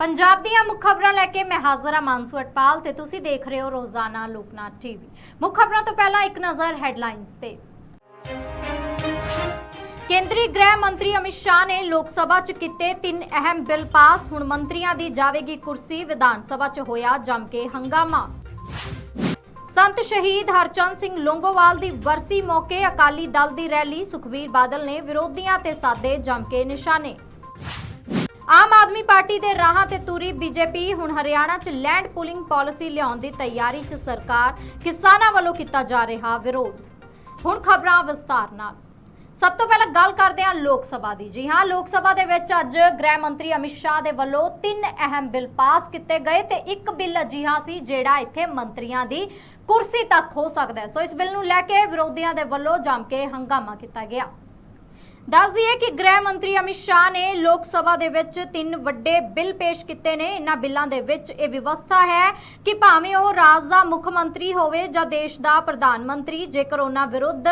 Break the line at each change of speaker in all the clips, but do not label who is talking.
ਪੰਜਾਬ ਦੀਆਂ ਮੁੱਖ ਖਬਰਾਂ ਲੈ ਕੇ ਮੈਂ ਹਾਜ਼ਰ ਮਾਨਸੂ ਅਟਪਾਲ ਤੇ ਤੁਸੀਂ ਦੇਖ ਰਹੇ ਹੋ ਰੋਜ਼ਾਨਾ ਲੋਕਨਾਥ ਟੀਵੀ। ਮੁੱਖ ਖਬਰਾਂ ਤੋਂ ਪਹਿਲਾਂ ਇੱਕ ਨਜ਼ਰ ਹੈਡਲਾਈਨਸ ਤੇ। ਕੇਂਦਰੀ ਗ੍ਰਹਿ ਮੰਤਰੀ ਅਮਿਤ ਸ਼ਾਹ ਨੇ ਲੋਕ ਸਭਾ 'ਚ ਕੀਤੇ ਤਿੰਨ ਅਹਿਮ ਬਿੱਲ ਪਾਸ। ਹੁਣ ਮੰਤਰੀਆਂ ਦੀ ਜਾਵੇਗੀ ਕੁਰਸੀ, ਵਿਧਾਨ ਸਭਾ 'ਚ ਹੋਇਆ ਜੰਮ ਕੇ ਹੰਗਾਮਾ। ਸੰਤ ਸ਼ਹੀਦ ਹਰਚੰਦ ਸਿੰਘ ਲੋਂਗੋਵਾਲ ਦੀ ਵਰਸੀ ਮੌਕੇ ਅਕਾਲੀ ਦਲ ਦੀ ਰੈਲੀ। ਸੁਖਬੀਰ ਬਾਦਲ ਨੇ ਵਿਰੋਧੀਆਂ ਤੇ ਸਾਦੇ ਜੰਮ ਕੇ ਨਿਸ਼ਾਨੇ। ਆਮ ਆਦਮੀ ਪਾਰਟੀ ਦੇ ਰਾਹਾਂ ਤੇ ਤੁਰੀ ਬੀਜੇਪੀ। ਹੁਣ ਹਰਿਆਣਾ 'ਚ ਲੈਂਡ ਪੂਲਿੰਗ ਪਾਲਿਸੀ ਲਿਆਉਣ ਦੀ ਤਿਆਰੀ 'ਚ ਸਰਕਾਰ, ਕਿਸਾਨਾਂ ਵੱਲੋਂ ਕੀਤਾ ਜਾ ਰਿਹਾ ਵਿਰੋਧ। ਹੁਣ ਖਬਰਾਂ ਵਿਸਤਾਰ ਨਾਲ। ਸਭ ਤੋਂ ਪਹਿਲਾਂ ਗੱਲ ਕਰਦੇ ਹਾਂ ਲੋਕ ਸਭਾ ਦੀ। ਜੀ ਹਾਂ, ਲੋਕ ਸਭਾ ਦੇ ਵਿੱਚ ਅੱਜ ਗ੍ਰਹਿ ਮੰਤਰੀ ਅਮਿਤ ਸ਼ਾਹ ਦੇ ਵੱਲੋਂ ਤਿੰਨ ਅਹਿਮ ਬਿੱਲ ਪਾਸ ਕੀਤੇ ਗਏ ਤੇ ਇੱਕ ਬਿੱਲ ਅਜਿਹਾ ਸੀ ਜਿਹੜਾ ਇੱਥੇ ਮੰਤਰੀਆਂ ਦੀ ਕੁਰਸੀ ਤੱਕ ਹੋ ਸਕਦਾ ਹੈ। ਸੋ ਇਸ ਬਿੱਲ ਨੂੰ ਲੈ ਕੇ ਵਿਰੋਧੀਆਂ ਦੇ ਵੱਲੋਂ ਜੰਮ ਕੇ ਹੰਗਾਮਾ ਕੀਤਾ ਗਿਆ। ਦੱਸ ਦਈਏ ਕਿ ਗ੍ਰਹਿ ਮੰਤਰੀ ਅਮਿਤ ਸ਼ਾਹ ਨੇ ਲੋਕ ਸਭਾ ਦੇ ਵਿੱਚ ਤਿੰਨ ਵੱਡੇ ਬਿੱਲ ਪੇਸ਼ ਕੀਤੇ ਨੇ। ਇਹਨਾਂ ਬਿੱਲਾਂ ਦੇ ਵਿੱਚ ਇਹ ਵਿਵਸਥਾ ਹੈ ਕਿ ਭਾਵੇਂ ਉਹ ਰਾਜ ਦਾ ਮੁੱਖ ਮੰਤਰੀ ਹੋਵੇ ਜਾਂ ਦੇਸ਼ ਦਾ ਪ੍ਰਧਾਨ ਮੰਤਰੀ, ਜੇਕਰ ਉਹਨਾਂ ਵਿਰੁੱਧ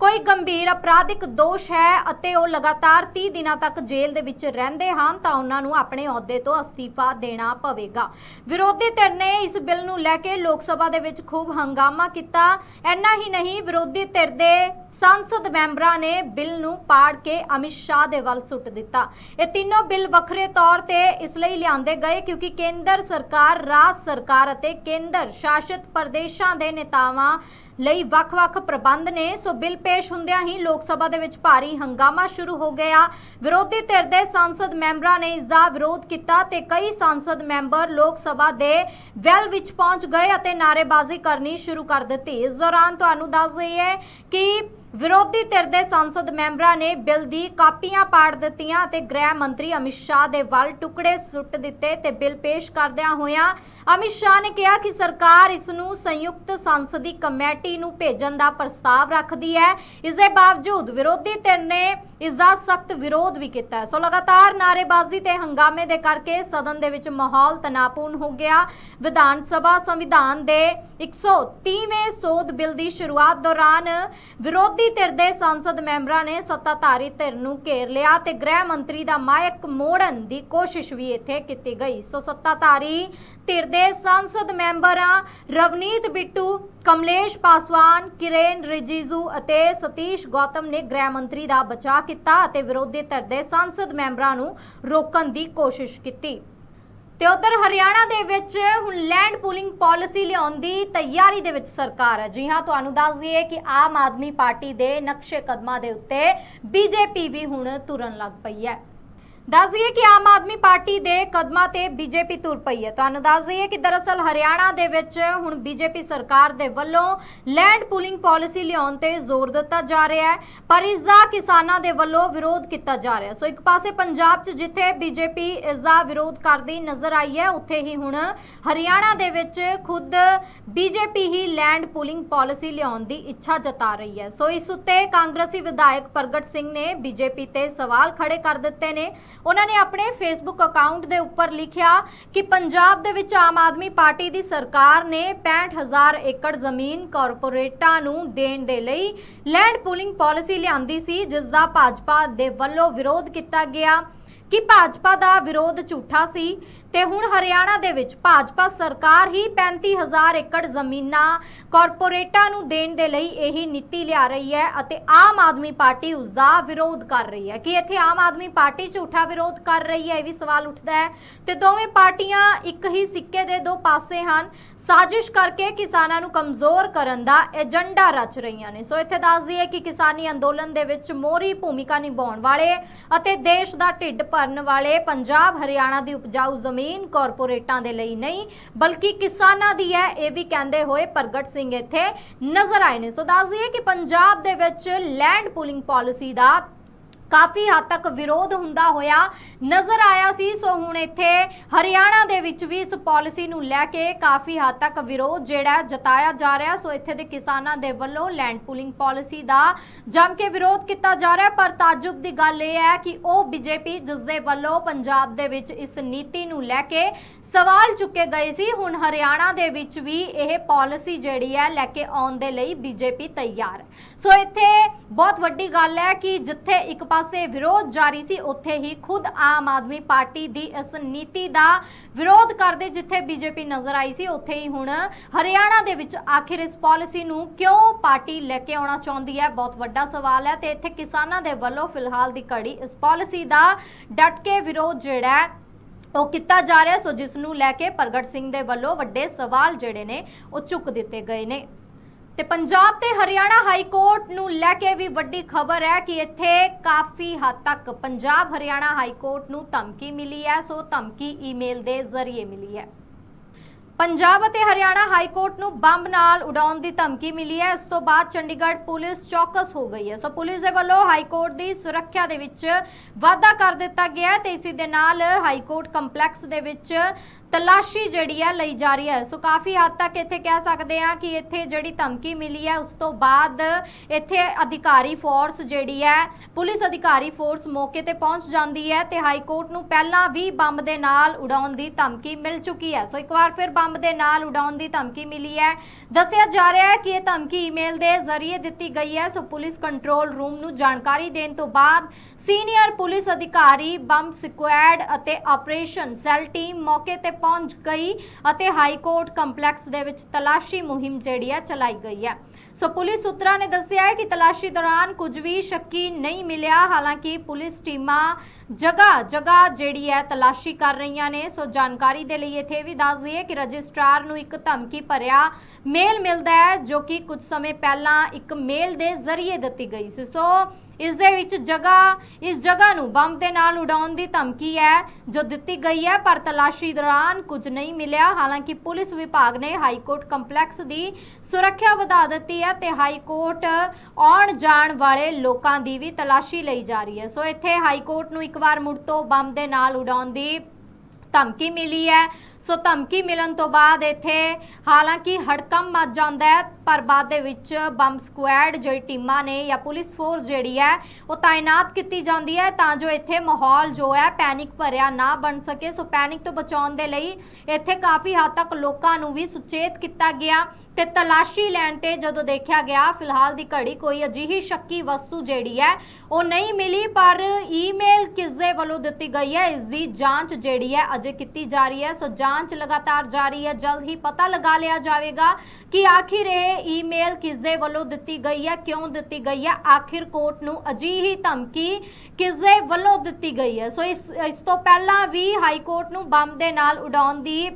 ਕੋਈ ਗੰਭੀਰ ਅਪਰਾਧਿਕ ਦੋਸ਼ ਹੈ ਅਤੇ ਉਹ ਲਗਾਤਾਰ 30 ਦਿਨਾਂ ਤੱਕ ਜੇਲ੍ਹ ਦੇ ਵਿੱਚ ਰਹਿੰਦੇ ਹਨ, ਤਾਂ ਉਹਨਾਂ ਨੂੰ ਆਪਣੇ ਅਹੁਦੇ ਤੋਂ ਅਸਤੀਫਾ ਦੇਣਾ ਪਵੇਗਾ। ਵਿਰੋਧੀ ਧਿਰ ਨੇ ਇਸ ਬਿੱਲ ਨੂੰ ਲੈ ਕੇ ਲੋਕ ਸਭਾ ਦੇ ਵਿੱਚ ਖੂਬ ਹੰਗਾਮਾ ਕੀਤਾ। ਇੰਨਾ ਹੀ ਨਹੀਂ, ਵਿਰੋਧੀ ਧਿਰ ਦੇ ਸੰਸਦ ਮੈਂਬਰਾਂ ਨੇ ਬਿੱਲ ਨੂੰ ਪਾੜ ਕੇ ਅਮਿਤ ਸ਼ਾਹ ਦੇ ਵੱਲ ਸੁੱਟ ਦਿੱਤਾ। ਇਹ ਤਿੰਨੋਂ ਬਿੱਲ ਵੱਖਰੇ ਤੌਰ ਤੇ ਇਸ ਲਈ ਲਿਆਂਦੇ ਗਏ ਕਿਉਂਕਿ ਕੇਂਦਰ ਸਰਕਾਰ, ਰਾਜ ਸਰਕਾਰ ਅਤੇ ਕੇਂਦਰ ਸ਼ਾਸਿਤ ਪ੍ਰਦੇਸ਼ਾਂ ਦੇ ਨੇਤਾਵਾਂ ਲਈ ਵੱਖ-ਵੱਖ ਪ੍ਰਬੰਧ ਨੇ। ਸੋ ਬਿੱਲ ਪੇਸ਼ ਹੁੰਦਿਆਂ ਹੀ ਲੋਕ ਸਭਾ ਦੇ ਵਿੱਚ ਭਾਰੀ ਹੰਗਾਮਾ ਸ਼ੁਰੂ ਹੋ ਗਿਆ। ਵਿਰੋਧੀ ਧਿਰ ਦੇ ਸੰਸਦ ਮੈਂਬਰਾਂ ਨੇ ਇਸ ਦਾ ਵਿਰੋਧ ਕੀਤਾ ਤੇ ਕਈ ਸੰਸਦ ਮੈਂਬਰ ਲੋਕ ਸਭਾ ਦੇ ਵੈਲ ਵਿੱਚ ਪਹੁੰਚ ਗਏ ਅਤੇ ਨਾਅਰੇਬਾਜ਼ੀ ਕਰਨੀ ਸ਼ੁਰੂ ਕਰ ਦਿੱਤੀ। ਇਸ ਦੌਰਾਨ ਤੁਹਾਨੂੰ ਦੱਸ ਦਈਏ ਕਿ ਵਿਰੋਧੀ ਧਿਰ ਦੇ ਸੰਸਦ ਮੈਂਬਰਾਂ ਨੇ ਬਿੱਲ ਦੀ ਕਾਪੀਆਂ ਪਾੜ ਦਿੱਤੀਆਂ ਤੇ ਗ੍ਰਹਿ ਮੰਤਰੀ ਅਮਿਤ ਸ਼ਾਹ ਦੇ ਵੱਲ ਟੁਕੜੇ ਸੁੱਟ ਦਿੱਤੇ ਤੇ ਬਿੱਲ ਪੇਸ਼ ਕਰਦਿਆਂ ਹੋਇਆਂ ਅਮਿਤ ਸ਼ਾਹ ਨੇ ਕਿਹਾ ਕਿ ਸਰਕਾਰ ਇਸ ਨੂੰ ਸੰਯੁਕਤ ਸੰਸਦੀ ਕਮੇਟੀ ਨੂੰ ਭੇਜਣ ਦਾ ਪ੍ਰਸਤਾਵ ਰੱਖਦੀ ਹੈ। ਇਸ ਦੇ ਬਾਵਜੂਦ ਵਿਰੋਧੀ ਧਿਰ ਨੇ ਇਸ ਦਾ ਸਖਤ ਵਿਰੋਧ ਵੀ ਕੀਤਾ ਸੋ ਲਗਾਤਾਰ ਨਾਅਰੇਬਾਜ਼ੀ ਤੇ ਹੰਗਾਮੇ ਦੇ ਕਰਕੇ ਸਦਨ ਦੇ ਵਿੱਚ ਮਾਹੌਲ ਤਣਾਪੂਰਨ ਹੋ ਗਿਆ। ਵਿਧਾਨ ਸਭਾ ਸੰਵਿਧਾਨ ਦੇ 130ਵੇਂ ਸੋਧ ਬਿੱਲ ਦੀ ਸ਼ੁਰੂਆਤ ਦੌਰਾਨ ਵਿਰੋਧੀ ਧਿਰ ਦੇ ਸੰਸਦ ਮੈਂਬਰਾਂ ਨੇ ਸੱਤਾਧਾਰੀ ਧਿਰ ਨੂੰ ਘੇਰ ਲਿਆ ਤੇ ਗ੍ਰਹਿ ਮੰਤਰੀ ਦਾ ਮਾਇਕ ਮੋੜਨ ਦੀ ਕੋਸ਼ਿਸ਼ ਵੀ ਇੱਥੇ ਕੀਤੀ ਗਈ। ਸੋ ਸੱਤਾਧਾਰੀ ਧਿਰ ਦੇ ਸੰਸਦ ਮੈਂਬਰਾਂ ਰਵਨੀਤ ਬਿੱਟੂ, ਕਮਲੇਸ਼ ਪਾਸਵਾਨ, ਕਿਰਨ ਰਿਜੀਜੂ ਅਤੇ ਸਤੀਸ਼ ਗੌਤਮ ਨੇ ਗ੍ਰਹਿ ਮੰਤਰੀ ਦਾ ਬਚਾਅ ਕੀਤਾ ਅਤੇ ਵਿਰੋਧੀ ਧਿਰ ਦੇ ਸੰਸਦ ਮੈਂਬਰਾਂ ਨੂੰ ਰੋਕਣ ਦੀ ਕੋਸ਼ਿਸ਼ ਕੀਤੀ। ਤੇ ਉਧਰ ਹਰਿਆਣਾ ਦੇ ਵਿੱਚ ਹੁਣ ਲੈਂਡ ਪੂਲਿੰਗ ਪਾਲਿਸੀ ਲਿਆਉਣ ਦੀ ਤਿਆਰੀ ਦੇ ਵਿੱਚ ਸਰਕਾਰ ਹੈ। ਜੀ ਹਾਂ, ਤੁਹਾਨੂੰ ਦੱਸ ਦਈਏ ਕਿ ਆਮ ਆਦਮੀ ਪਾਰਟੀ ਦੇ ਨਕਸ਼ੇ ਕਦਮਾਂ ਦੇ ਉੱਤੇ ਬੀਜੇਪੀ ਵੀ ਹੁਣ ਤੁਰਨ ਲੱਗ ਪਈ ਹੈ। ਦੱਸ ਦਈਏ ਕਿ ਆਮ ਆਦਮੀ ਪਾਰਟੀ ਦੇ ਕਦਮਾਂ ਤੇ ਬੀਜੇਪੀ ਤੁਰ ਪਈ ਹੈ। ਤੁਹਾਨੂੰ ਦੱਸ ਦਈਏ ਕਿ ਦਰਅਸਲ ਹਰਿਆਣਾ ਦੇ ਵਿੱਚ ਹੁਣ ਬੀਜੇਪੀ ਸਰਕਾਰ ਦੇ ਵੱਲੋਂ ਲੈਂਡ ਪੂਲਿੰਗ ਪਾਲਿਸੀ ਲਿਆਉਣ ਤੇ ਜ਼ੋਰ ਦਿੱਤਾ ਜਾ ਰਿਹਾ ਹੈ। ਪਰ ਇਸ ਦਾ ਕਿਸਾਨਾਂ ਦੇ ਵੱਲੋਂ ਵਿਰੋਧ ਕੀਤਾ ਜਾ ਰਿਹਾ ਸੋ ਇੱਕ ਪਾਸੇ ਪੰਜਾਬ 'ਚ ਜਿੱਥੇ ਬੀਜੇਪੀ ਇਸ ਦਾ ਵਿਰੋਧ ਕਰਦੀ ਨਜ਼ਰ ਆਈ ਹੈ, ਉੱਥੇ ਹੀ ਹੁਣ ਹਰਿਆਣਾ ਦੇ ਵਿੱਚ ਖੁਦ ਬੀਜੇਪੀ ਹੀ ਲੈਂਡ ਪੂਲਿੰਗ ਪਾਲਿਸੀ ਲਿਆਉਣ ਦੀ ਇੱਛਾ ਜਤਾ ਰਹੀ ਹੈ। ਸੋ ਇਸ ਉੱਤੇ ਕਾਂਗਰਸੀ ਵਿਧਾਇਕ ਪ੍ਰਗਟ ਸਿੰਘ ਨੇ ਬੀਜੇਪੀ ਤੇ ਸਵਾਲ ਖੜੇ ਕਰ ਦਿੱਤੇ ਨੇ। ਉਹਨਾਂ ਨੇ ਆਪਣੇ ਫੇਸਬੁੱਕ ਅਕਾਊਂਟ ਦੇ ਉੱਪਰ ਲਿਖਿਆ ਕਿ ਪੰਜਾਬ ਦੇ ਵਿੱਚ ਆਮ ਆਦਮੀ ਪਾਰਟੀ ਦੀ ਸਰਕਾਰ ਨੇ 65000 ਏਕੜ ਜ਼ਮੀਨ ਕਾਰਪੋਰੇਟਾਂ ਨੂੰ ਦੇਣ ਦੇ ਲਈ ਲੈਂਡ ਪੂਲਿੰਗ ਪਾਲਿਸੀ ਲਿਆਂਦੀ ਸੀ, ਜਿਸ ਦਾ ਭਾਜਪਾ ਦੇ ਵੱਲੋਂ ਵਿਰੋਧ ਕੀਤਾ ਗਿਆ। ਕਿ ਭਾਜਪਾ ਦਾ ਵਿਰੋਧ ਝੂਠਾ ਸੀ? ਤੇ ਹੁਣ ਹਰਿਆਣਾ ਦੇ ਵਿੱਚ ਭਾਜਪਾ ਸਰਕਾਰ ਹੀ 35000 ਏਕੜ ਜ਼ਮੀਨਾਂ ਕਾਰਪੋਰੇਟਾਂ ਨੂੰ ਦੇਣ ਦੇ ਲਈ ਇਹੀ ਨੀਤੀ ਲਿਆ ਰਹੀ ਹੈ ਅਤੇ ਆਮ ਆਦਮੀ ਪਾਰਟੀ ਉਸ ਦਾ ਵਿਰੋਧ ਕਰ ਰਹੀ ਹੈ। ਕਿ ਇੱਥੇ ਆਮ ਆਦਮੀ ਪਾਰਟੀ ਝੂਠਾ ਵਿਰੋਧ ਕਰ ਰਹੀ ਹੈ ਇਹ ਵੀ ਸਵਾਲ ਉੱਠਦਾ ਹੈ। ਤੇ ਦੋਵੇਂ ਪਾਰਟੀਆਂ ਇੱਕ ਹੀ ਸਿੱਕੇ ਦੇ ਦੋ ਪਾਸੇ ਹਨ। ਸਾਜ਼ਿਸ਼ ਕਰਕੇ ਕਿਸਾਨਾਂ ਨੂੰ ਕਮਜ਼ੋਰ ਕਰਨ ਦਾ ਏਜੰਡਾ ਰਚ ਰਹੀਆਂ ਨੇ। ਸੋ ਇੱਥੇ ਦੱਸ ਦਈਏ ਕਿ ਕਿਸਾਨੀ ਅੰਦੋਲਨ ਦੇ ਵਿੱਚ ਮੋਹਰੀ ਭੂਮਿਕਾ ਨਿਭਾਉਣ ਵਾਲੇ ਅਤੇ ਦੇਸ਼ ਦਾ ਢਿੱਡ ਭਰਨ ਵਾਲੇ ਪੰਜਾਬ ਹਰਿਆਣਾ ਦੀ ਉਪਜਾਊ ਜ਼ਮੀਨ ਕਾਰਪੋਰੇਟਾਂ ਦੇ ਲਈ ਨਹੀਂ, ਬਲਕਿ ਕਿਸਾਨਾਂ ਦੀ ਹੈ, ਇਹ ਵੀ ਕਹਿੰਦੇ ਹੋਏ ਪ੍ਰਗਟ ਸਿੰਘ ਇੱਥੇ ਨਜ਼ਰ ਆਏ ਨੇ। ਸੋ ਦੱਸ ਦਈਏ ਕਿ ਪੰਜਾਬ ਦੇ ਵਿੱਚ ਲੈਂਡ ਪੂਲਿੰਗ ਪਾਲਿਸੀ ਦਾ ਕਾਫੀ ਹੱਦ ਤੱਕ ਵਿਰੋਧ ਹੁੰਦਾ ਹੋਇਆ ਨਜ਼ਰ ਆਇਆ ਸੀ। ਸੋ ਹੁਣ ਇੱਥੇ ਹਰਿਆਣਾ ਦੇ ਵਿੱਚ ਵੀ ਇਸ ਪਾਲਿਸੀ ਨੂੰ ਲੈ ਕੇ ਕਾਫੀ ਹੱਦ ਤੱਕ ਵਿਰੋਧ ਜਿਹੜਾ ਜਤਾਇਆ ਜਾ ਰਿਹਾ। ਸੋ ਇੱਥੇ ਦੇ ਕਿਸਾਨਾਂ ਦੇ ਵੱਲੋਂ ਲੈਂਡ ਪੂਲਿੰਗ ਪਾਲਿਸੀ ਦਾ ਜੰਮ ਕੇ ਵਿਰੋਧ ਕੀਤਾ ਜਾ ਰਿਹਾ ਪਰ ਤਾਜੁਬ ਦੀ ਗੱਲ ਇਹ ਹੈ ਕਿ ਉਹ ਬੀਜੇਪੀ ਜਿਸ ਦੇ ਵੱਲੋਂ ਪੰਜਾਬ ਦੇ ਵਿੱਚ ਇਸ ਨੀਤੀ ਨੂੰ ਲੈ ਕੇ ਸਵਾਲ ਚੁੱਕੇ ਗਏ ਸੀ। ਹੁਣ ਹਰਿਆਣਾ ਦੇ ਵਿੱਚ ਵੀ ਇਹ ਪਾਲਿਸੀ ਜਿਹੜੀ ਹੈ ਲੈ ਕੇ ਆਉਣ ਦੇ ਲਈ ਬੀਜੇਪੀ ਤਿਆਰ ਸੋ ਇੱਥੇ ਬਹੁਤ ਵੱਡੀ ਗੱਲ ਹੈ ਕਿ ਜਿੱਥੇ ਇੱਕ ਪਾਸੇ ਵਿਰੋਧ ਜਾਰੀ ਸੀ, ਉੱਥੇ ਹੀ ਖੁਦ ਆਮ ਆਦਮੀ ਪਾਰਟੀ ਦੀ ਇਸ ਨੀਤੀ ਦਾ ਵਿਰੋਧ ਕਰਦੇ ਜਿੱਥੇ ਬੀਜੇਪੀ ਨਜ਼ਰ ਆਈ ਸੀ, ਉੱਥੇ ਹੀ ਹੁਣ ਹਰਿਆਣਾ ਦੇ ਵਿੱਚ ਆਖਿਰ ਇਸ ਪਾਲਿਸੀ ਨੂੰ ਕਿਉਂ ਪਾਰਟੀ ਲੈ ਕੇ ਆਉਣਾ ਚਾਹੁੰਦੀ ਹੈ? ਬਹੁਤ ਵੱਡਾ ਸਵਾਲ ਹੈ ਤੇ ਇੱਥੇ ਕਿਸਾਨਾਂ ਦੇ ਵੱਲੋਂ ਫਿਲਹਾਲ ਦੀ ਘੜੀ ਇਸ ਪਾਲਿਸੀ ਦਾ ਡਟ ਕੇ ਵਿਰੋਧ ਜਿਹੜਾ ਹੈ, ਉਹ ਕੀਤਾ ਜਾ ਰਿਹਾ। ਸੋ ਜਿਸ ਨੂੰ ਲੈ ਕੇ ਪ੍ਰਗਟ ਸਿੰਘ ਦੇ ਵੱਲੋਂ ਵੱਡੇ ਸਵਾਲ ਜਿਹੜੇ ਨੇ, ਉਹ ਚੁੱਕ ਦਿੱਤੇ ਗਏ ਨੇ। ਤੇ ਪੰਜਾਬ ਤੇ ਹਰਿਆਣਾ ਹਾਈ ਕੋਰਟ ਨੂੰ ਲੈ ਕੇ ਵੀ ਵੱਡੀ ਖਬਰ ਹੈ ਕਿ ਇੱਥੇ ਕਾਫੀ ਹੱਦ ਤੱਕ ਪੰਜਾਬ ਹਰਿਆਣਾ ਹਾਈ ਕੋਰਟ ਨੂੰ ਧਮਕੀ ਮਿਲੀ ਹੈ, ਸੋ ਧਮਕੀ ਈਮੇਲ ਦੇ ਜ਼ਰੀਏ ਮਿਲੀ ਹੈ। ਪੰਜਾਬ ਅਤੇ ਹਰਿਆਣਾ ਹਾਈ ਕੋਰਟ ਨੂੰ ਬੰਬ ਨਾਲ ਉਡਾਉਣ ਦੀ ਧਮਕੀ ਮਿਲੀ ਹੈ। ਇਸ ਤੋਂ ਬਾਅਦ ਚੰਡੀਗੜ੍ਹ ਪੁਲਿਸ ਚੌਕਸ ਹੋ ਗਈ ਹੈ। ਸੋ ਪੁਲਿਸ ਦੇ ਵੱਲੋਂ ਹਾਈ ਕੋਰਟ ਦੀ ਸੁਰੱਖਿਆ ਦੇ ਵਿੱਚ ਵਾਧਾ ਕਰ ਦਿੱਤਾ ਗਿਆ ਤੇ ਇਸੇ ਦੇ ਨਾਲ ਹਾਈ ਕੋਰਟ ਕੰਪਲੈਕਸ ਦੇ ਵਿੱਚ ਤਲਾਸ਼ੀ ਜਿਹੜੀ ਹੈ ਲਈ ਜਾ ਰਹੀ ਹੈ। ਸੋ ਕਾਫੀ ਹੱਦ ਤੱਕ ਇੱਥੇ ਕਹਿ ਸਕਦੇ ਆ ਕਿ ਇੱਥੇ ਜਿਹੜੀ ਧਮਕੀ ਮਿਲੀ ਹੈ, ਉਸ ਤੋਂ ਬਾਅਦ ਇੱਥੇ ਅਧਿਕਾਰੀ ਫੋਰਸ ਜਿਹੜੀ ਹੈ, ਪੁਲਿਸ ਅਧਿਕਾਰੀ ਫੋਰਸ ਮੌਕੇ ਤੇ ਪਹੁੰਚ ਜਾਂਦੀ ਹੈ ਤੇ ਹਾਈ ਕੋਰਟ ਨੂੰ ਪਹਿਲਾਂ ਵੀ ਬੰਬ ਦੇ ਨਾਲ ਉਡਾਉਣ ਦੀ ਧਮਕੀ ਮਿਲ ਚੁੱਕੀ ਹੈ। ਸੋ ਇੱਕ ਵਾਰ ਫਿਰ ਬੰਬ ਦੇ ਨਾਲ ਉਡਾਉਣ ਦੀ ਧਮਕੀ ਮਿਲੀ ਹੈ। ਦੱਸਿਆ ਜਾ ਰਿਹਾ ਹੈ ਕਿ ਇਹ ਧਮਕੀ ਈਮੇਲ ਦੇ ਜ਼ਰੀਏ ਦਿੱਤੀ ਗਈ ਹੈ। ਸੋ ਪੁਲਿਸ ਕੰਟਰੋਲ ਰੂਮ ਨੂੰ ਜਾਣਕਾਰੀ ਦੇਣ ਤੋਂ ਬਾਅਦ ਸੀਨੀਅਰ ਪੁਲਿਸ ਅਧਿਕਾਰੀ, ਬੰਬ ਸਕੁਐਡ ਅਤੇ ਆਪਰੇਸ਼ਨ ਸੈੱਲ ਟੀਮ ਮੌਕੇ ਤੇ ਪਹੁੰਚ ਗਈ ਅਤੇ ਹਾਈ ਕੋਰਟ ਕੰਪਲੈਕਸ ਦੇ ਵਿੱਚ ਤਲਾਸ਼ੀ ਮੁਹਿੰਮ ਜਿਹੜੀ ਹੈ ਚਲਾਈ ਗਈ ਹੈ ਸੋ ਪੁਲਿਸ ਸੂਤਰਾਂ ਨੇ ਦੱਸਿਆ ਹੈ ਕਿ ਤਲਾਸ਼ੀ ਦੌਰਾਨ ਕੁਝ ਵੀ ਸ਼ੱਕੀ ਨਹੀਂ ਮਿਲਿਆ। ਹਾਲਾਂਕਿ ਪੁਲਿਸ ਟੀਮਾਂ ਜਗ੍ਹਾ ਜਗ੍ਹਾ ਜਿਹੜੀ ਹੈ ਤਲਾਸ਼ੀ ਕਰ ਰਹੀਆਂ ਨੇ। ਸੋ ਜਾਣਕਾਰੀ ਦੇ ਲਈ ਇੱਥੇ ਵੀ ਦੱਸ ਦਈਏ ਕਿ ਰਜਿਸਟਰਾਰ ਨੂੰ ਇੱਕ ਧਮਕੀ ਭਰਿਆ ਮੇਲ ਮਿਲਦਾ ਹੈ, ਜੋ ਕਿ ਕੁਝ ਸਮੇਂ ਪਹਿਲਾਂ ਇੱਕ ਮੇਲ ਦੇ ਜ਼ਰੀਏ ਦਿੱਤੀ ਗਈ ਸੀ। ਸੋ ਇਸ ਦੇ ਵਿੱਚ ਜਗ੍ਹਾ, ਇਸ ਜਗ੍ਹਾ ਨੂੰ ਬੰਬ ਦੇ ਨਾਲ ਉਡਾਉਣ ਦੀ ਧਮਕੀ ਹੈ, ਜੋ ਦਿੱਤੀ ਗਈ ਹੈ, ਪਰ ਤਲਾਸ਼ੀ ਦੌਰਾਨ ਕੁਝ ਨਹੀਂ ਮਿਲਿਆ। ਹਾਲਾਂਕਿ ਪੁਲਿਸ ਵਿਭਾਗ ਨੇ ਹਾਈ ਕੋਰਟ ਕੰਪਲੈਕਸ ਦੀ ਸੁਰੱਖਿਆ ਵਧਾ ਦਿੱਤੀ ਹੈ ਤੇ ਹਾਈ ਕੋਰਟ ਆਉਣ ਜਾਣ ਵਾਲੇ ਲੋਕਾਂ ਦੀ ਵੀ ਤਲਾਸ਼ੀ ਲਈ ਜਾ ਰਹੀ ਹੈ। ਸੋ ਇੱਥੇ ਹਾਈ ਕੋਰਟ ਨੂੰ ਇੱਕ ਵਾਰ ਮੁੜ ਤੋਂ ਬੰਬ ਦੇ ਨਾਲ ਉਡਾਉਣ ਦੀ ਧਮਕੀ ਮਿਲੀ ਹੈ। ਸੋ ਧਮਕੀ ਮਿਲਣ ਤੋਂ ਬਾਅਦ ਇੱਥੇ ਹਾਲਾਂਕਿ ਹੜਕੰਮ ਮਚ ਜਾਂਦਾ ਹੈ, ਪਰ ਬਾਅਦ ਦੇ ਵਿੱਚ ਬੰਬ ਸਕੁਐਡ ਜਿਹੜੀ ਟੀਮਾਂ ਨੇ ਜਾਂ ਪੁਲਿਸ ਫੋਰਸ ਜਿਹੜੀ ਹੈ, ਉਹ ਤਾਇਨਾਤ ਕੀਤੀ ਜਾਂਦੀ ਹੈ ਤਾਂ ਜੋ ਇੱਥੇ ਮਾਹੌਲ ਜੋ ਹੈ ਪੈਨਿਕ ਭਰਿਆ ਨਾ ਬਣ ਸਕੇ। ਸੋ ਪੈਨਿਕ ਤੋਂ ਬਚਾਉਣ ਦੇ ਲਈ ਇੱਥੇ ਕਾਫੀ ਹੱਦ ਤੱਕ ਲੋਕਾਂ ਨੂੰ ਵੀ ਸੁਚੇਤ ਕੀਤਾ ਗਿਆ ਤੇ ਤਲਾਸ਼ੀ ਲੈਣ ਤੇ ਜਦੋਂ ਦੇਖਿਆ ਗਿਆ, ਫਿਲਹਾਲ ਦੀ ਘੜੀ ਕੋਈ ਅਜਿਹੀ ਸ਼ੱਕੀ ਵਸਤੂ ਜਿਹੜੀ ਹੈ, ਉਹ ਨਹੀਂ ਮਿਲੀ, ਪਰ ਈਮੇਲ ਕਿਸ ਦੇ ਵੱਲੋਂ ਦਿੱਤੀ ਗਈ ਹੈ, ਇਸ ਦੀ ਜਾਂਚ ਜਿਹੜੀ ਹੈ ਅਜੇ ਕੀਤੀ ਜਾ ਰਹੀ ਹੈ। ਸੋ ਜਾਂਚ ਲਗਾਤਾਰ ਜਾਰੀ ਹੈ। ਜਲਦ ਹੀ ਪਤਾ ਲਗਾ ਲਿਆ ਜਾਵੇਗਾ ਕਿ ਆਖਿਰ ਇਹ ਈਮੇਲ ਕਿਸ ਦੇ ਵੱਲੋਂ ਦਿੱਤੀ ਗਈ ਹੈ ਕਿਉਂ ਦਿੱਤੀ ਗਈ ਹੈ ਆਖਿਰ ਕੋਰਟ ਨੂੰ ਅਜਿਹੀ ਧਮਕੀ ਕਿਸ ਦੇ ਵੱਲੋਂ ਦਿੱਤੀ ਗਈ ਹੈ। ਸੋ ਇਸ ਇਸ ਤੋਂ ਪਹਿਲਾਂ ਵੀ ਹਾਈ ਕੋਰਟ ਨੂੰ ਬੰਬ ਦੇ ਨਾਲ ਉਡਾਉਣ ਦੀ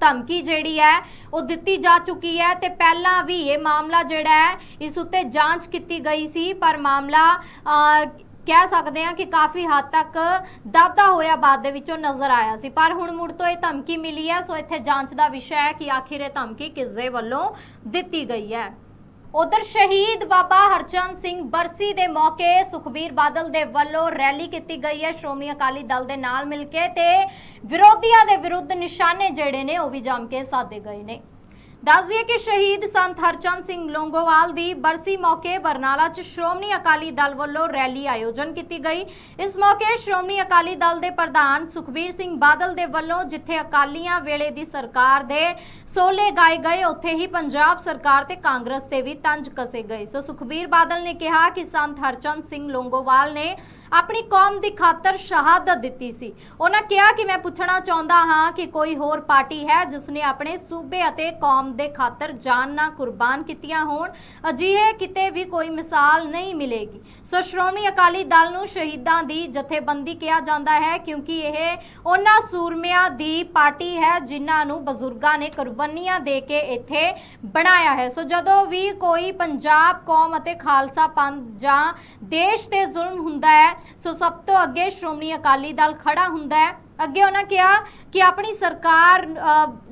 ਧਮਕੀ ਜਿਹੜੀ ਹੈ ਉਹ ਦਿੱਤੀ ਜਾ ਚੁੱਕੀ ਹੈ ਤੇ ਪਹਿਲਾਂ ਵੀ ਇਹ ਮਾਮਲਾ ਜਿਹੜਾ ਹੈ ਇਸ ਉੱਤੇ ਜਾਂਚ ਕੀਤੀ ਗਈ ਸੀ। ਪਰ ਮਾਮਲਾ ਅਹ, ਕਹਿ ਸਕਦੇ ਹਾਂ ਕਿ ਕਾਫੀ ਹੱਦ ਤੱਕ ਦਬਦਾ ਹੋਇਆ ਬਾਅਦ ਦੇ ਵਿੱਚੋਂ ਨਜ਼ਰ ਆਇਆ ਸੀ। ਪਰ ਹੁਣ ਮੁੜ ਤੋਂ ਇਹ ਧਮਕੀ ਮਿਲੀ ਹੈ, ਸੋ ਇੱਥੇ ਜਾਂਚ ਦਾ ਵਿਸ਼ਾ ਹੈ ਕਿ ਆਖਿਰ ਇਹ ਧਮਕੀ ਕਿਸ ਦੇ ਵੱਲੋਂ ਦਿੱਤੀ ਗਈ ਹੈ। ਉਧਰ ਸ਼ਹੀਦ ਬਾਬਾ ਹਰਚੰਦ ਸਿੰਘ ਬਰਸੀ ਦੇ ਮੌਕੇ ਸੁਖਬੀਰ ਬਾਦਲ ਦੇ ਵੱਲੋਂ ਰੈਲੀ ਕੀਤੀ ਗਈ ਹੈ। ਸ਼੍ਰੋਮਣੀ ਅਕਾਲੀ ਦਲ ਦੇ ਨਾਲ ਮਿਲ ਕੇ ਤੇ ਵਿਰੋਧੀਆਂ ਦੇ ਵਿਰੁੱਧ ਨਿਸ਼ਾਨੇ ਜਿਹੜੇ ਨੇ ਉਹ ਵੀ ਜੰਮ ਕੇ ਸਾਦੇ ਗਏ ਨੇ। ਦੱਸ ਦਈਏ ਕਿ ਸ਼ਹੀਦ ਸੰਤ ਹਰਚੰਦ ਸਿੰਘ ਲੋਂਗੋਵਾਲ ਦੀ ਬਰਸੀ ਮੌਕੇ ਬਰਨਾਲਾ 'ਚ ਸ਼੍ਰੋਮਣੀ ਅਕਾਲੀ ਦਲ ਵੱਲੋਂ ਰੈਲੀ ਆਯੋਜਨ ਕੀਤੀ ਗਈ। ਇਸ ਮੌਕੇ ਸ਼੍ਰੋਮਣੀ ਅਕਾਲੀ ਦਲ ਦੇ ਪ੍ਰਧਾਨ ਸੁਖਬੀਰ ਸਿੰਘ ਬਾਦਲ ਦੇ ਵੱਲੋਂ ਜਿੱਥੇ ਅਕਾਲੀਆਂ ਵੇਲੇ ਦੀ ਸਰਕਾਰ ਦੇ ਸੋਲੇ ਗਾਏ ਗਏ, ਉੱਥੇ ਹੀ ਪੰਜਾਬ ਸਰਕਾਰ ਤੇ ਕਾਂਗਰਸ ਤੇ ਵੀ ਤੰਜ ਕਸੇ ਗਏ। ਸੋ ਸੁਖਬੀਰ ਬਾਦਲ ਨੇ ਕਿਹਾ ਕਿ ਸੰਤ ਹਰਚੰਦ ਸਿੰਘ ਲੋਂਗੋਵਾਲ ਨੇ ਆਪਣੀ ਕੌਮ ਦੀ ਖਾਤਰ ਸ਼ਹਾਦਤ ਦਿੱਤੀ ਸੀ। ਉਹਨਾਂ ਕਿਹਾ ਕਿ ਮੈਂ ਪੁੱਛਣਾ ਚਾਹੁੰਦਾ ਹਾਂ ਕਿ ਕੋਈ ਹੋਰ ਪਾਰਟੀ ਹੈ ਜਿਸ ਨੇ ਆਪਣੇ ਸੂਬੇ ਅਤੇ ਕੌਮ ਦੇ ਖਾਤਰ ਜਾਨ ਨਾ ਕੁਰਬਾਨ ਕੀਤੀਆਂ ਹੋਣ। ਅਜਿਹੇ ਕਿਤੇ ਵੀ ਕੋਈ ਮਿਸਾਲ ਨਹੀਂ ਮਿਲੇਗੀ। ਸੋ ਸ਼੍ਰੋਮਣੀ ਅਕਾਲੀ ਦਲ ਨੂੰ ਸ਼ਹੀਦਾਂ ਦੀ ਜਥੇਬੰਦੀ ਕਿਹਾ ਜਾਂਦਾ ਹੈ ਕਿਉਂਕਿ ਇਹ ਉਹਨਾਂ ਸੂਰਮਿਆਂ ਦੀ ਪਾਰਟੀ ਹੈ ਜਿਨ੍ਹਾਂ ਨੂੰ ਬਜ਼ੁਰਗਾਂ ਨੇ ਕੁਰਬਾਨੀਆਂ ਦੇ ਕੇ ਇੱਥੇ ਬਣਾਇਆ ਹੈ। ਸੋ ਜਦੋਂ ਵੀ ਕੋਈ ਪੰਜਾਬ ਕੌਮ ਅਤੇ ਖਾਲਸਾ ਪੰਥ ਜਾਂ ਦੇਸ਼ ਤੇ ਜ਼ੁਲਮ ਹੁੰਦਾ ਹੈ, ਸੋ ਸਭ ਤੋਂ ਅੱਗੇ ਸ਼੍ਰੋਮਣੀ ਅਕਾਲੀ ਦਲ ਖੜਾ ਹੁੰਦਾ ਹੈ। ਅੱਗੇ ਉਹਨਾਂ ਕਿਹਾ ਕਿ ਆਪਣੀ ਸਰਕਾਰ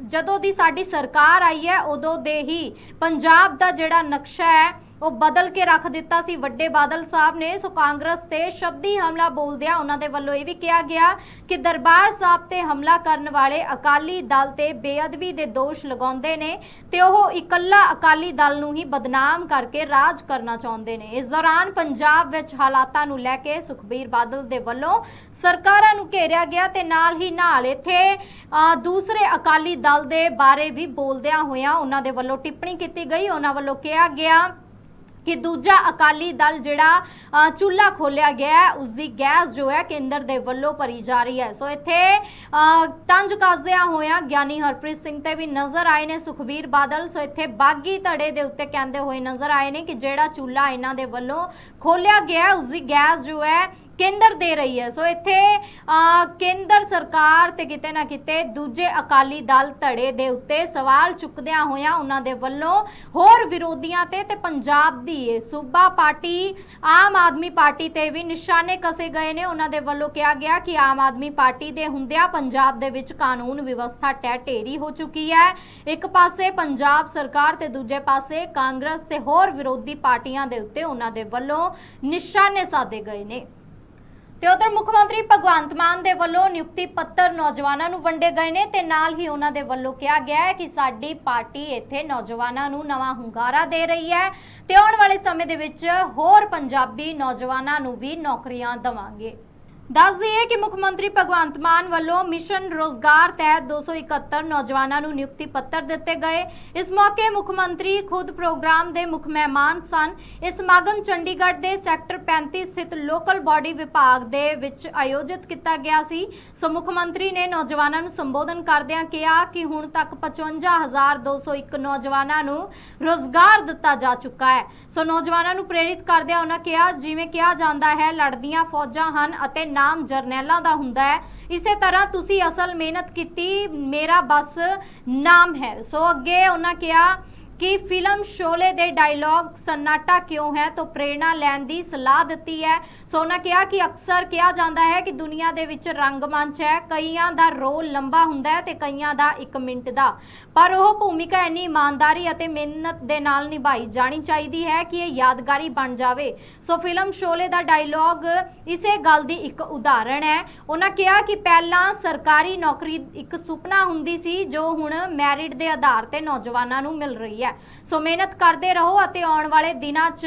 ਜਦੋਂ ਦੀ ਸਾਡੀ ਸਰਕਾਰ ਆਈ ਹੈ, ਉਦੋਂ ਦੇ ਹੀ ਪੰਜਾਬ ਦਾ ਜਿਹੜਾ ਨਕਸ਼ਾ ਹੈ ਉਹ ਬਦਲ ਕੇ ਰੱਖ ਦਿੱਤਾ ਸੀ। ਵੱਡੇ ਬਾਦਲ ਸਾਹਿਬ ਨੇ ਸੋ ਕਾਂਗਰਸ ਤੇ ਸ਼ਬਦੀ ਹਮਲਾ ਬੋਲਦਿਆਂ ਉਹਨਾਂ ਦੇ ਵੱਲੋਂ ਇਹ ਵੀ ਕਿਹਾ ਗਿਆ ਕਿ ਦਰਬਾਰ ਸਾਹਿਬ ਤੇ ਹਮਲਾ ਕਰਨ ਵਾਲੇ ਅਕਾਲੀ ਦਲ ਤੇ ਬੇਅਦਬੀ ਦੇ ਦੋਸ਼ ਲਗਾਉਂਦੇ ਨੇ ਤੇ ਉਹ ਇਕੱਲਾ ਅਕਾਲੀ ਦਲ ਨੂੰ ਹੀ ਬਦਨਾਮ ਕਰਕੇ ਰਾਜ ਕਰਨਾ ਚਾਹੁੰਦੇ ਨੇ। ਇਸ ਦੌਰਾਨ ਪੰਜਾਬ ਵਿੱਚ ਹਾਲਾਤਾਂ ਨੂੰ ਲੈ ਕੇ ਸੁਖਬੀਰ ਬਾਦਲ ਦੇ ਵੱਲੋਂ ਸਰਕਾਰਾਂ ਨੂੰ ਘੇਰਿਆ ਗਿਆ ਤੇ ਨਾਲ ਹੀ ਨਾਲ ਇੱਥੇ ਅ, ਦੂਸਰੇ ਅਕਾਲੀ ਦਲ ਦੇ ਬਾਰੇ ਵੀ ਬੋਲਦਿਆਂ ਹੋਇਆਂ ਉਹਨਾਂ ਦੇ ਵੱਲੋਂ ਟਿੱਪਣੀ ਕੀਤੀ ਗਈ। ਉਹਨਾਂ ਵੱਲੋਂ ਕਿਹਾ ਗਿਆ ਕਿ ਦੂਜਾ ਅਕਾਲੀ ਦਲ ਜਿਹੜਾ ਚੁੱਲ੍ਹਾ ਖੋਲਿਆ ਗਿਆ ਹੈ ਉਸ ਦੀ ਗੈਸ ਜੋ ਹੈ ਕੇਂਦਰ ਦੇ ਵੱਲੋਂ ਭਰੀ ਜਾ ਰਹੀ ਹੈ। ਸੋ ਇੱਥੇ ਅ, ਤੰਜ ਕੱਸਦਿਆਂ ਹੋਇਆ ਗਿਆਨੀ ਹਰਪ੍ਰੀਤ ਸਿੰਘ ਤੇ ਵੀ ਨਜ਼ਰ ਆਏ ਨੇ ਸੁਖਬੀਰ ਬਾਦਲ। ਸੋ ਇੱਥੇ ਬਾਗੀ ਧੜੇ ਦੇ ਉੱਤੇ ਕਹਿੰਦੇ ਹੋਏ ਨਜ਼ਰ ਆਏ ਨੇ ਕਿ ਜਿਹੜਾ ਚੁੱਲ੍ਹਾ ਇਹਨਾਂ ਦੇ ਵੱਲੋਂ ਖੋਲਿਆ ਗਿਆ ਹੈ, ਉਸ ਦੀ ਗੈਸ ਜੋ ਹੈ ਕੇਂਦਰ ਦੇ ਰਹੀ ਹੈ। ਸੋ ਇੱਥੇ ਕੇਂਦਰ ਸਰਕਾਰ ਤੇ ਕਿਤੇ ਨਾ ਕਿਤੇ ਦੂਜੇ ਅਕਾਲੀ ਦਲ ਧੜੇ ਦੇ ਉੱਤੇ ਸਵਾਲ ਚੁੱਕਦਿਆਂ ਹੋਇਆਂ ਉਹਨਾਂ ਦੇ ਵੱਲੋਂ ਹੋਰ ਵਿਰੋਧੀਆਂ ਤੇ ਤੇ ਪੰਜਾਬ ਦੀ ਸੂਬਾ ਪਾਰਟੀ, ਆਮ ਆਦਮੀ ਪਾਰਟੀ ਤੇ ਵੀ ਨਿਸ਼ਾਨੇ ਕਸੇ ਗਏ ਨੇ। ਉਹਨਾਂ ਦੇ ਵੱਲੋਂ ਕਿਹਾ ਗਿਆ ਕਿ ਆਮ ਆਦਮੀ ਪਾਰਟੀ ਦੇ ਹੁੰਦਿਆਂ ਪੰਜਾਬ ਦੇ ਵਿੱਚ ਕਾਨੂੰਨ ਵਿਵਸਥਾ ਟਹਿ ਢੇਰੀ ਹੋ ਚੁੱਕੀ ਹੈ। ਇੱਕ ਪਾਸੇ ਪੰਜਾਬ ਸਰਕਾਰ ਤੇ ਦੂਜੇ ਪਾਸੇ ਕਾਂਗਰਸ ਤੇ ਹੋਰ ਵਿਰੋਧੀ ਪਾਰਟੀਆਂ ਦੇ ਉੱਤੇ ਉਹਨਾਂ ਦੇ ਵੱਲੋਂ ਨਿਸ਼ਾਨੇ ਸਾਧੇ ਗਏ ਨੇ। ਤੇ ਉਧਰ ਮੁੱਖ ਮੰਤਰੀ ਭਗਵੰਤ ਮਾਨ ਦੇ ਵੱਲੋਂ ਨਿਯੁਕਤੀ ਪੱਤਰ ਨੌਜਵਾਨਾਂ ਨੂੰ ਵੰਡੇ ਗਏ ਨੇ ਤੇ ਨਾਲ ਹੀ ਉਹਨਾਂ ਦੇ ਵੱਲੋਂ ਕਿਹਾ ਗਿਆ ਹੈ ਕਿ ਸਾਡੀ ਪਾਰਟੀ ਇੱਥੇ ਨੌਜਵਾਨਾਂ ਨੂੰ ਨਵਾਂ ਹੁੰਗਾਰਾ ਦੇ ਰਹੀ ਹੈ ਤੇ ਆਉਣ ਵਾਲੇ ਸਮੇਂ ਦੇ ਵਿੱਚ ਹੋਰ ਪੰਜਾਬੀ ਨੌਜਵਾਨਾਂ ਨੂੰ ਵੀ ਨੌਕਰੀਆਂ ਦੇਵਾਂਗੇ। ਦੱਸ ਦਈਏ ਕਿ ਮੁੱਖ ਮੰਤਰੀ ਭਗਵੰਤ ਮਾਨ ਵੱਲੋਂ ਮਿਸ਼ਨ ਰੋਜ਼ਗਾਰ ਤਹਿਤ 271 ਨੌਜਵਾਨਾਂ ਨੂੰ ਨਿਯੁਕਤੀ ਪੱਤਰ ਦਿੱਤੇ ਗਏ। ਇਸ ਮੌਕੇ ਮੁੱਖ ਮੰਤਰੀ ਖੁਦ ਪ੍ਰੋਗਰਾਮ ਦੇ ਮੁੱਖ ਮਹਿਮਾਨ ਸਨ। ਇਹ ਸਮਾਗਮ ਚੰਡੀਗੜ੍ਹ ਦੇ ਸੈਕਟਰ 35 ਸਥਿਤ ਲੋਕਲ ਬਾਡੀ ਵਿਭਾਗ ਦੇ ਵਿੱਚ ਆਯੋਜਿਤ ਕੀਤਾ ਗਿਆ ਸੀ। ਸੋ ਮੁੱਖ ਮੰਤਰੀ ਨੇ ਨੌਜਵਾਨਾਂ ਨੂੰ ਸੰਬੋਧਨ ਕਰਦਿਆਂ ਕਿਹਾ ਕਿ ਹੁਣ ਤੱਕ 55201 ਨੌਜਵਾਨਾਂ ਨੂੰ ਰੋਜ਼ਗਾਰ ਦਿੱਤਾ ਜਾ ਚੁੱਕਾ ਹੈ। ਸੋ ਨੌਜਵਾਨਾਂ ਨੂੰ ਪ੍ਰੇਰਿਤ ਕਰਦਿਆਂ ਉਹਨਾਂ ਕਿਹਾ, ਜਿਵੇਂ ਕਿਹਾ ਜਾਂਦਾ ਹੈ, ਲੜਦੀਆਂ ਫੌਜਾਂ ਹਨ ਅਤੇ ਨਾਮ ਜਰਨੈਲਾਂ ਦਾ ਹੁੰਦਾ ਹੈ। ਇਸੇ ਤਰ੍ਹਾਂ ਤੁਸੀਂ ਅਸਲ ਮਿਹਨਤ ਕੀਤੀ, ਮੇਰਾ ਬਸ ਨਾਮ ਹੈ। ਸੋ ਅੱਗੇ ਉਹਨਾਂ ਕਿਹਾ ਕਿ ਫਿਲਮ ਸ਼ੋਲੇ ਦੇ ਡਾਇਲੌਗ ਸਨਾਟਾ ਕਿਉਂ ਹੈ ਤੋਂ ਪ੍ਰੇਰਣਾ ਲੈਣ ਦੀ ਸਲਾਹ ਦਿੱਤੀ ਹੈ। ਸੋ ਉਹਨਾਂ ਕਿਹਾ ਕਿ ਅਕਸਰ ਕਿਹਾ ਜਾਂਦਾ ਹੈ ਕਿ ਦੁਨੀਆ ਦੇ ਵਿੱਚ ਰੰਗਮੰਚ ਹੈ। ਕਈਆਂ ਦਾ ਰੋਲ ਲੰਬਾ ਹੁੰਦਾ ਹੈ ਤੇ ਕਈਆਂ ਦਾ 1 ਮਿੰਟ ਦਾ। ਪਰ ਉਹ ਭੂਮਿਕਾ ਇੰਨੀ ਇਮਾਨਦਾਰੀ ਅਤੇ ਮਿਹਨਤ ਦੇ ਨਾਲ ਨਿਭਾਈ ਜਾਣੀ ਚਾਹੀਦੀ ਹੈ ਕਿ ਇਹ ਯਾਦਗਾਰੀ ਬਣ ਜਾਵੇ। ਸੋ ਫਿਲਮ ਸ਼ੋਲੇ ਦਾ ਡਾਇਲੌਗ ਇਸੇ ਗੱਲ ਦੀ ਇੱਕ ਉਦਾਹਰਣ ਹੈ। ਉਹਨਾਂ ਕਿਹਾ ਕਿ ਪਹਿਲਾਂ ਸਰਕਾਰੀ ਨੌਕਰੀ ਇੱਕ ਸੁਪਨਾ ਹੁੰਦੀ ਸੀ ਜੋ ਹੁਣ ਮੈਰਿਟ ਦੇ ਆਧਾਰ ਤੇ ਨੌਜਵਾਨਾਂ ਨੂੰ ਮਿਲ ਰਹੀ ਹੈ। ਸੋ ਮਿਹਨਤ ਕਰਦੇ ਰਹੋ ਅਤੇ ਆਉਣ ਵਾਲੇ ਦਿਨਾਂ 'ਚ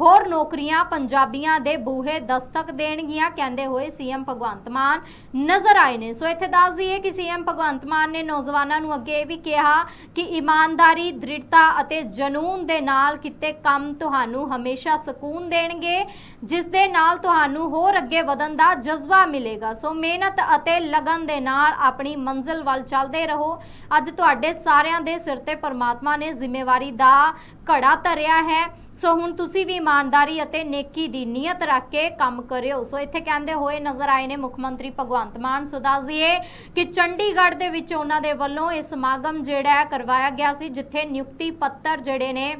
ਹੋਰ ਨੌਕਰੀਆਂ ਪੰਜਾਬੀਆਂ ਦੇ ਬੂਹੇ ਦਸਤਕ ਦੇਣਗੀਆਂ, ਕਹਿੰਦੇ ਹੋਏ ਸੀਐਮ ਭਗਵੰਤ ਮਾਨ ਨਜ਼ਰ ਆਏ ਨੇ। ਸੋ ਇੱਥੇ ਦੱਸ ਦਈਏ ਕਿ ਸੀਐਮ ਭਗਵੰਤ ਮਾਨ ਨੇ ਨੌਜਵਾਨਾਂ ਨੂੰ ਅੱਗੇ ਇਹ ਵੀ ਕਿਹਾ ਕਿ ਇਮਾਨਦਾਰੀ, ਦ੍ਰਿੜਤਾ ਅਤੇ ਜਨੂਨ ਦੇ ਨਾਲ ਕੀਤੇ ਕੰਮ ਤੁਹਾਨੂੰ ਹਮੇਸ਼ਾ ਸਕੂਨ ਦੇਣਗੇ, ਜਿਸ ਦੇ ਨਾਲ ਤੁਹਾਨੂੰ ਹੋਰ ਅੱਗੇ ਵਧਣ ਦਾ ਜਜ਼ਬਾ ਮਿਲੇਗਾ। ਸੋ ਮਿਹਨਤ ਅਤੇ ਲਗਨ ਦੇ ਨਾਲ ਆਪਣੀ ਮੰਜ਼ਿਲ ਵੱਲ ਚੱਲਦੇ ਰਹੋ। ਅੱਜ ਤੁਹਾਡੇ ਸਾਰਿਆਂ ਦੇ ਸਿਰ ਤੇ ਪਰਮਾਤਮਾ ਨੇ ਜ਼ਿੰਮੇਵਾਰੀ ਦਾ ਘੜਾ ਧਰਿਆ ਹੈ। ਸੋ ਹੁਣ ਤੁਸੀਂ ਵੀ ਇਮਾਨਦਾਰੀ ਅਤੇ ਨੇਕੀ ਦੀ ਨੀਅਤ ਰੱਖ ਕੇ ਕੰਮ ਕਰਿਓ। ਸੋ ਇੱਥੇ ਕਹਿੰਦੇ ਹੋਏ ਨਜ਼ਰ ਆਏ ਨੇ ਮੁੱਖ ਮੰਤਰੀ ਭਗਵੰਤ ਮਾਨ। ਸੋ ਦੱਸ ਦਈਏ ਕਿ ਚੰਡੀਗੜ੍ਹ ਦੇ ਵਿੱਚ ਉਹਨਾਂ ਦੇ ਵੱਲੋਂ ਇਹ ਸਮਾਗਮ ਜਿਹੜਾ ਹੈ ਕਰਵਾਇਆ ਗਿਆ ਸੀ, ਜਿੱਥੇ ਨਿਯੁਕਤੀ ਪੱਤਰ ਜਿਹੜੇ ਨੇ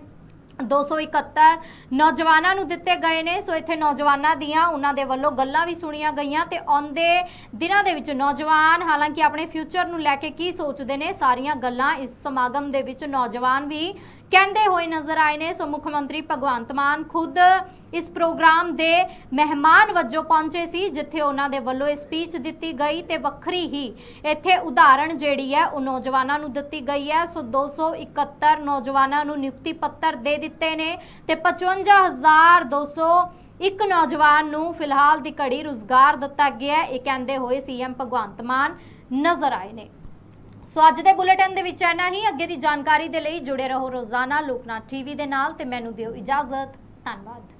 271 ਨੌਜਵਾਨਾਂ ਨੂੰ ਦਿੱਤੇ ਗਏ ਨੇ। ਸੋ ਇੱਥੇ ਨੌਜਵਾਨਾਂ ਦੀਆਂ ਉਹਨਾਂ ਦੇ ਵੱਲੋਂ ਗੱਲਾਂ ਵੀ ਸੁਣੀਆਂ ਗਈਆਂ ਤੇ ਆਉਂਦੇ ਦਿਨਾਂ ਦੇ ਵਿੱਚ ਨੌਜਵਾਨ ਹਾਲਾਂਕਿ ਆਪਣੇ ਫਿਊਚਰ ਨੂੰ ਲੈ ਕੇ ਕੀ ਸੋਚਦੇ ਨੇ, ਸਾਰੀਆਂ ਗੱਲਾਂ ਇਸ ਸਮਾਗਮ ਦੇ ਵਿੱਚ ਨੌਜਵਾਨ ਵੀ ਕਹਿੰਦੇ ਹੋਏ ਨਜ਼ਰ ਆਏ ਨੇ, ਸੋ ਮੁੱਖ ਮੰਤਰੀ ਭਗਵੰਤ ਮਾਨ ਖੁਦ ਇਸ ਪ੍ਰੋਗਰਾਮ ਦੇ ਮਹਿਮਾਨ ਵਜੋਂ ਪਹੁੰਚੇ ਸੀ, ਜਿੱਥੇ ਉਹਨਾਂ ਦੇ ਵੱਲੋਂ ਇਹ ਸਪੀਚ ਦਿੱਤੀ ਗਈ ਤੇ ਵੱਖਰੀ ਹੀ ਇੱਥੇ ਉਦਾਹਰਣ ਜਿਹੜੀ ਹੈ ਉਹ ਨੌਜਵਾਨਾਂ ਨੂੰ ਦਿੱਤੀ ਗਈ ਹੈ। ਸੋ 271 ਨੌਜਵਾਨਾਂ ਨੂੰ ਨਿਯੁਕਤੀ ਪੱਤਰ ਦੇ ਦਿੱਤੇ ਨੇ ਤੇ 55200 ਇੱਕ ਨੌਜਵਾਨ ਨੂੰ ਫਿਲਹਾਲ ਦੀ ਘੜੀ ਰੁਜ਼ਗਾਰ ਦਿੱਤਾ ਗਿਆ ਇਹ ਕਹਿੰਦੇ ਹੋਏ ਸੀਐਮ ਭਗਵੰਤ ਮਾਨ ਨਜ਼ਰ ਆਏ ਨੇ। ਸੋ ਅੱਜ ਦੇ ਬੁਲੇਟਿਨ ਦੇ ਵਿੱਚ ਇੰਨਾ ਹੀ। ਅੱਗੇ ਦੀ ਜਾਣਕਾਰੀ ਦੇ ਲਈ ਜੁੜੇ ਰਹੋ ਰੋਜ਼ਾਨਾ ਲੋਕਨਾਥ ਟੀਵੀ ਦੇ ਨਾਲ ਤੇ ਮੈਨੂੰ ਦਿਓ ਇਜਾਜ਼ਤ। ਧੰਨਵਾਦ।